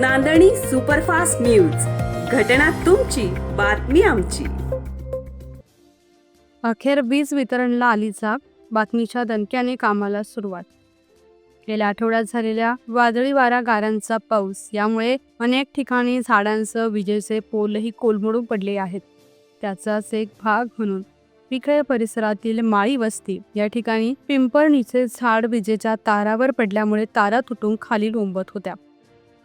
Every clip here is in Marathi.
नांदणी सुपरफास्ट न्यूज. घटना तुमची बातमी आमची. अखेर वीज वितरणला आली जाग बातमीच्या दणक्याने कामाला सुरुवात. गेल्या आठवड्यात झालेल्या वादळी वारा गारांचा पाऊस यामुळे अनेक ठिकाणी झाडांसह विजेचे पोलही कोलमडून पडले आहेत. त्याचाच एक भाग म्हणून विखे परिसरातील माळी वस्ती या ठिकाणी पिंपळणीचे झाड विजेच्या तारावर पडल्यामुळे तारा तुटून खाली लोंबत होत्या.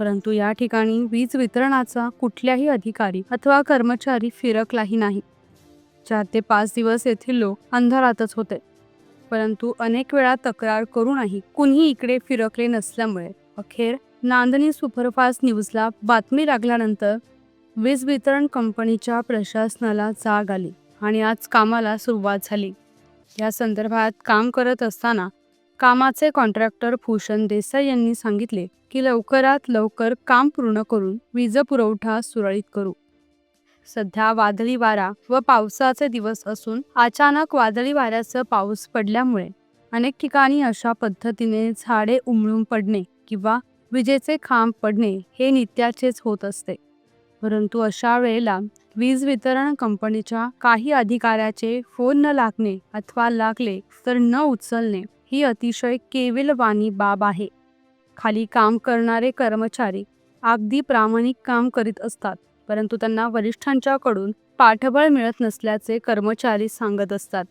परंतु या ठिकाणी वीज वितरणाचा कुठल्याही अधिकारी अथवा कर्मचारी फिरकलाही नाही. चार ते पाच दिवस येथील लोक अंधारातच होते. परंतु अनेक वेळा तक्रार करूनही कुणी इकडे फिरकले नसल्यामुळे अखेर नांदणी सुपरफास्ट न्यूजला बातमी लागल्यानंतर वीज वितरण कंपनीच्या प्रशासनाला जाग आली आणि आज कामाला सुरुवात झाली. या संदर्भात काम करत असताना कामाचे कॉन्ट्रॅक्टर भूषण देसाई यांनी सांगितले की लवकरात लवकर काम पूर्ण करून वीज पुरवठा सुरळीत करू. सध्या वादळी वारा व पावसाचे दिवस असून अचानक वादळी वाऱ्याचं पाऊस पडल्यामुळे अनेक ठिकाणी अशा पद्धतीने झाडे उमळून पडणे किंवा विजेचे खांब पडणे हे नित्याचेच होत असते. परंतु अशा वेळेला वीज वितरण कंपनीच्या काही अधिकाऱ्याचे फोन न लागणे अथवा लागले तर न उचलणे ही अतिशय केविलवाणी बाब आहे. खाली काम करणारे कर्मचारी अगदी प्रामाणिक काम करीत असतात परंतु त्यांना वरिष्ठांच्याकडून पाठबळ मिळत नसल्याचे कर्मचारी सांगत असतात.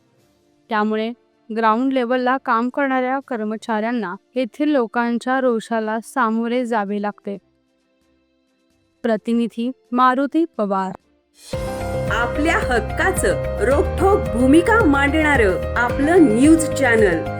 त्यामुळे ग्राउंड लेवलला काम करणाऱ्या कर्मचाऱ्यांना येथील लोकांच्या रोषाला सामोरे जावे लागते. प्रतिनिधी मारुती पवार. आपल्या हक्काचं रोखोक भूमिका मांडणार आपलं न्यूज चॅनल.